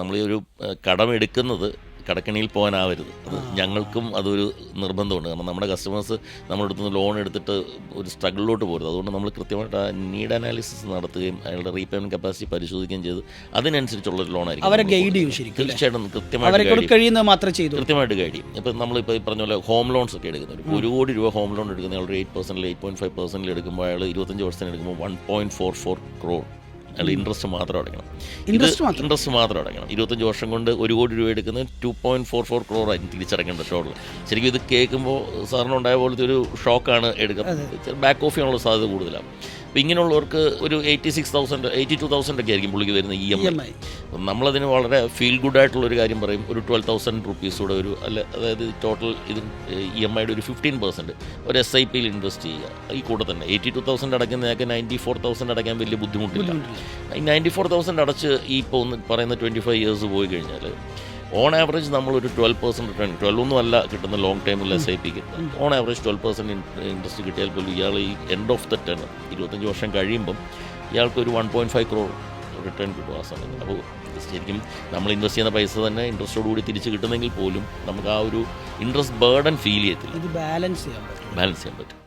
നമ്മൾ ഈ ഒരു കടം കടമെടുക്കുന്നത് കടക്കണിയിൽ പോകാനാവരുത്. അത് ഞങ്ങൾക്കും അതൊരു നിർബന്ധമുണ്ട്. കാരണം നമ്മുടെ കസ്റ്റമേഴ്സ് നമ്മുടെ അടുത്ത് നിന്ന് ലോൺ എടുത്തിട്ട് ഒരു സ്ട്രഗിളിലോട്ട് പോരുത്. അതുകൊണ്ട് നമ്മൾ കൃത്യമായിട്ട് ആ നീഡ് അനാലിസിസ് നടത്തുകയും അയാളുടെ റീപേയ്മെന്റ് കപ്പാസിറ്റി പരിശോധിക്കുകയും ചെയ്ത് അതിനനുസരിച്ചുള്ള ഒരു ലോണായിരിക്കും അവരെ ഗൈഡ്. ചെയ്യും തീർച്ചയായിട്ടും കൃത്യമായിട്ട് കഴിയുന്നത് മാത്രം ചെയ്തു കൃത്യമായിട്ട് ഗൈഡ് ചെയ്യും. ഇപ്പം നമ്മളിപ്പോൾ ഈ പറഞ്ഞ പോലെ ഹോം ലോൺസ് ഒക്കെ എടുക്കുന്നത് ഒരു കോടി രൂപ ഹോം ലോൺ എടുക്കുന്ന ആൾ എയ്റ്റ് പെർസെന്റിൽ എയ്റ്റ് പോയിന്റ് ഫൈവ് പെർസെന്റിൽ എടുക്കുമ്പോൾ അയാൾ ഇരുപത്തഞ്ച് വർഷത്തിന് എടുക്കുമ്പോൾ one point four four crore അയാൾ ഇൻട്രസ്റ്റ് മാത്രം അടയ്ക്കണം. ഇൻട്രസ്റ്റ് ഇൻട്രസ്റ്റ് മാത്രം? അടയ്ക്കണം. ഇരുപത്തഞ്ച് വർഷം കൊണ്ട് ഒരു കോടി രൂപ എടുക്കുന്നത് two point four four crore ആയിരിക്കും തിരിച്ചടയ്ക്കേണ്ട ടോട്ടൽ ശരിക്കും ഇത് കേൾക്കുമ്പോൾ സാറിനുണ്ടായ പോലത്തെ ഒരു ഷോക്കാണ് എടുക്കുന്നത് ബാക്ക് ഓഫ് ചെയ്യാനുള്ള സാധ്യത കൂടുതലാണ് അപ്പോൾ ഇങ്ങനെയുള്ളവർക്ക് ഒരു eighty six thousand eighty two thousand ഒക്കെ ആയിരിക്കും പുള്ളിക്ക് വരുന്ന ഇ എം. ഐ നമ്മളതിന് വളരെ ഫീൽ ഗുഡ് ആയിട്ടുള്ള ഒരു കാര്യം പറയും. ഒരു ട്വൽവ് തൗസൻഡ് റുപ്പീസൂടെ ഒരു അല്ല അതായത് ടോട്ടൽ ഇത് ഇ എം ഐയുടെ ഒരു ഫിഫ്റ്റീൻ പെർസെന്റ് ഒരു എസ് ഐ പിയിൽ ഇൻവെസ്റ്റ് ചെയ്യുക. ഈ കൂടെ തന്നെ എയ്റ്റി ടു തൗസൻഡ് അടയ്ക്കുന്നതൊക്കെ നയന്റി ഫോർ തൗസൻഡ് അടയ്ക്കാൻ വലിയ ബുദ്ധിമുട്ടില്ല. ഈ നയന്റി ഫോർ തൗസൻഡ് അടച്ച് ഈ ഇപ്പോൾ ഒന്ന് പറയുന്ന ട്വന്റി ഫൈവ് ഇയേഴ്സ് പോയി കഴിഞ്ഞാൽ ഓൺ ആവറേജ് നമ്മളൊരു ട്വൽവ് പെർസെന്റ് റിട്ടേൺ ട്വൽവ് ഒന്നും അല്ല കിട്ടുന്ന ലോങ് ടൈമിൽ S I pick on average twelve percent interest കിട്ടിയാൽ പോലും ഇയാൾ ഈ എൻഡ് ഓഫ് ദ ടെൻ ഇരുപത്തഞ്ച് വർഷം കഴിയുമ്പം ഇയാൾക്ക് ഒരു one point five crore return കിട്ടും ആ സമയത്ത്. അപ്പോൾ ശരിക്കും നമ്മൾ ഇൻവെസ്റ്റ് ചെയ്യുന്ന പൈസ തന്നെ ഇൻട്രസ്റ്റോട് കൂടി തിരിച്ച് കിട്ടുന്നെങ്കിൽ പോലും നമുക്ക് ആ ഒരു ഇൻട്രസ്റ്റ് ബേർഡൻ ഫീൽ ചെയ്യത്തില്ല. ബാലൻസ് ചെയ്യാൻ പറ്റും. ബാലൻസ് ചെയ്യാൻ പറ്റും.